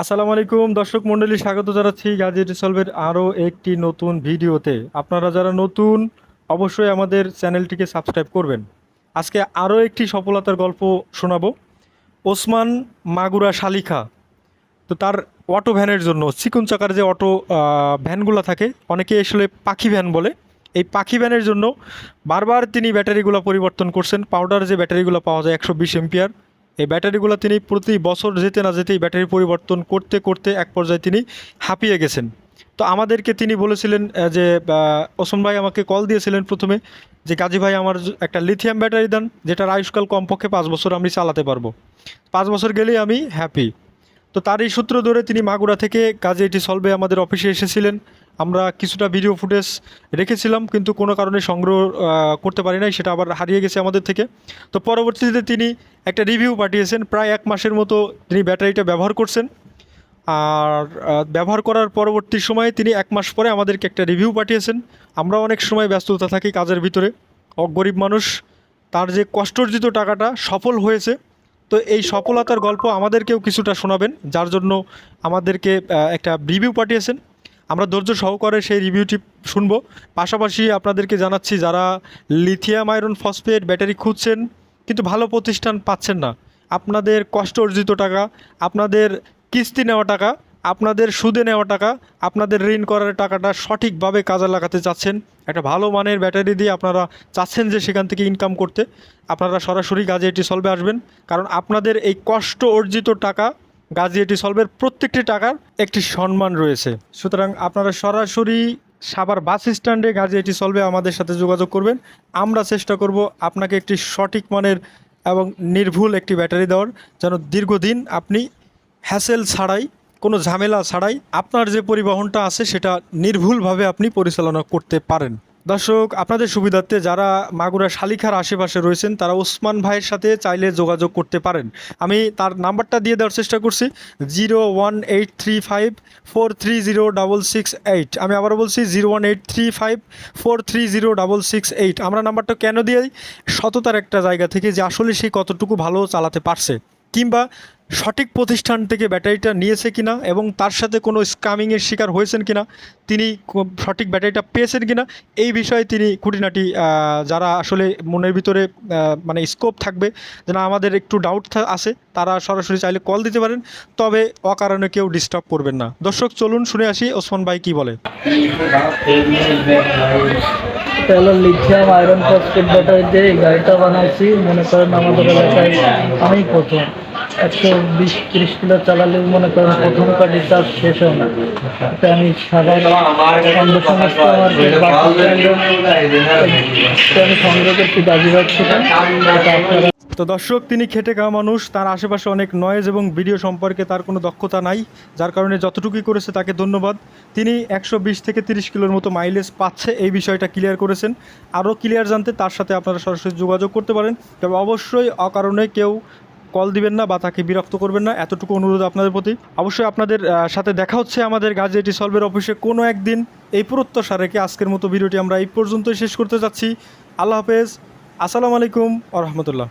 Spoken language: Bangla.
আসসালামু আলাইকুম, দর্শক মণ্ডলী, স্বাগত জানাচ্ছি গাজী রিসলভের আরও একটি নতুন ভিডিওতে। আপনারা যারা নতুন, অবশ্যই আমাদের চ্যানেলটিকে সাবস্ক্রাইব করবেন। আজকে আরও একটি সফলতার গল্প শোনাবো। ওসমান মাগুরা শালিখা, তো তার অটো ভ্যানের জন্য, চিকুন চাকার যে অটো ভ্যানগুলো থাকে, অনেকে আসলে পাখি ভ্যান বলে। এই পাখি ভ্যানের জন্য বারবার তিনি ব্যাটারিগুলো পরিবর্তন করছেন। পাউডার যে ব্যাটারিগুলো পাওয়া যায় একশো বিশ এমপিয়ার এই ব্যাটারিগুলো তিনি প্রতি বছর যেতে না যেতেই ব্যাটারি পরিবর্তন করতে করতে এক পর্যায়ে তিনি হাঁপিয়ে গেছেন। তো আমাদেরকে তিনি বলেছিলেন যে আহ, ওসমান ভাই আমাকে কল দিয়েছিলেন প্রথমে যে কাজী ভাই আমার একটা লিথিয়াম ব্যাটারি দেন যেটার আয়ুষ্কাল কমপক্ষে পাঁচ বছর আমি চালাতে পারব। পাঁচ বছর গেলেই আমি হ্যাপি তো তার এই সূত্র ধরে তিনি মাগুরা থেকে কাজে এটি সলভে আমাদের অফিসে এসেছিলেন। আমরা কিছুটা ভিডিও ফুটেজ রেখেছিলাম, কিন্তু কোনো কারণে সংগ্রহ করতে পারি নাই, সেটা আবার হারিয়ে গেছে আমাদের থেকে। তো পরবর্তীতে তিনি একটা রিভিউ পাঠিয়েছেন, প্রায় এক মাসের মতো তিনি ব্যাটারিটা ব্যবহার করছেন। আর ব্যবহার করার পরবর্তী সময়ে তিনি এক মাস পরে আমাদেরকে একটা রিভিউ পাঠিয়েছেন। আমরা অনেক সময় ব্যস্ততা থাকি কাজের ভিতরে। গরিব মানুষ, তার যে কষ্টর্জিত টাকাটা সফল হয়েছে, তো এই সফলতার গল্প আমাদেরকেও কিছুটা শোনাবেন, যার জন্য আমাদেরকে একটা রিভিউ পাঠিয়েছেন। আমরা ধৈর্য সহকারে সেই রিভিউটি শুনব। পাশাপাশি আপনাদেরকে জানাচ্ছি, যারা লিথিয়াম আয়রন ফসফেট ব্যাটারি খুঁজছেন, কিন্তু ভালো প্রতিষ্ঠান পাচ্ছেন না। আপনাদের কষ্ট অর্জিত টাকা, আপনাদের কিস্তি নেওয়া টাকা, আপনাদের সুদে নেওয়া টাকা, আপনাদের ঋণ করার টাকাটা সঠিকভাবে কাজে লাগাতে চাচ্ছেন। একটা ভালো মানের ব্যাটারি দিয়ে আপনারা চাচ্ছেন যে সেখান থেকে ইনকাম করতে। আপনারা সরাসরি কাজে এটি সলভে আসবেন। কারণ আপনাদের এই কষ্ট অর্জিত টাকা গাজী এটি সলভের প্রত্যেকটি টাকার একটি সম্মান রয়েছে। সুতরাং আপনারা সরাসরি সাবার বাস স্ট্যান্ডে গাজী এটি সলভে আমাদের সাথে যোগাযোগ করবেন। আমরা চেষ্টা করব আপনাকে একটি সঠিক মানের এবং নির্ভুল একটি ব্যাটারি দেওয়ার, যেন দীর্ঘদিন আপনি হ্যাসেল ছাড়াই, কোনো ঝামেলা ছাড়াই আপনার যে পরিবহনটা আছে সেটা নির্ভুলভাবে আপনি পরিচালনা করতে পারেন। দর্শক, আপনাদের সুবিধার্থে যারা মাগুরা শালিখার আশেপাশে রয়েছেন, তারা ওসমান ভাইয়ের সাথে চাইলে যোগাযোগ করতে পারেন। আমি তার নাম্বারটা দিয়ে দেওয়ার চেষ্টা করছি, zero one eight three five four three zero double six eight. আমি আবারও বলছি, zero one eight three five four three zero double six eight. আমরা নাম্বারটা কেন দিই? সততার একটা জায়গা থেকে যে আসলে সে কতটুকু ভালো চালাতে পারছে। কিংবা সঠিক প্রতিষ্ঠান থেকে ব্যাটারিটা নিয়েছে কিনা এবং তার সাথে কোনো স্কামিংয়ের শিকার হয়েছেন কিনা, তিনি সঠিক ব্যাটারিটা পেয়েছেন কিনা, এই বিষয়ে তিনি খুঁটিনাটি যারা আসলে মনের ভিতরে মানে স্কোপ থাকবে, যেন আমাদের একটু ডাউট আছে, তারা সরাসরি চাইলে কল দিতে পারেন, তবে অকারণে কেউ ডিস্টার্ব করবেন না। দর্শক, চলুন শুনে আসি, ওসমান ভাই কী বলে? এটা লিথিয়াম আয়রন ফসফেট ব্যাটারি দিয়ে এই গাড়িটা বানাইছি। মনে করেন আমাদের এলাকায় আমি প্রথম। একশো বিশ তিরিশ কিলো চালালে মনে করেন প্রথমকার রিচার্জ শেষ হয় না। এটা আমি সাধারণ অন্ধ সমস্ত আমার আমি সংগ্রহ করছি এটা আপনারা তো দর্শক, তিনি খেটে খাওয়া মানুষ, তার আশেপাশে অনেক নয়েজ এবং ভিডিও সম্পর্কে তার কোনো দক্ষতা নাই, যার কারণে যতটুকুই করেছে তাকে ধন্যবাদ। তিনি একশো বিশ থেকে তিরিশ কিলোর মতো মাইলেজ পাচ্ছে এই বিষয়টা ক্লিয়ার করেছেন। আরও ক্লিয়ার জানতে তার সাথে আপনারা সরাসরি যোগাযোগ করতে পারেন। তবে অবশ্যই অকারণে কেউ কল দিবেন না বা তাকে বিরক্ত করবেন না, এতটুকু অনুরোধ আপনাদের প্রতি। অবশ্যই আপনাদের সাথে দেখা হচ্ছে আমাদের গাজী এটি সলভের অফিসে কোনো একদিন। এই প্রত্যাশা রেখে আজকের মতো ভিডিওটি আমরা এই পর্যন্তই শেষ করতে যাচ্ছি। আল্লাহ হাফেজ। আসসালামু আলাইকুম আ রহমতুল্লাহ।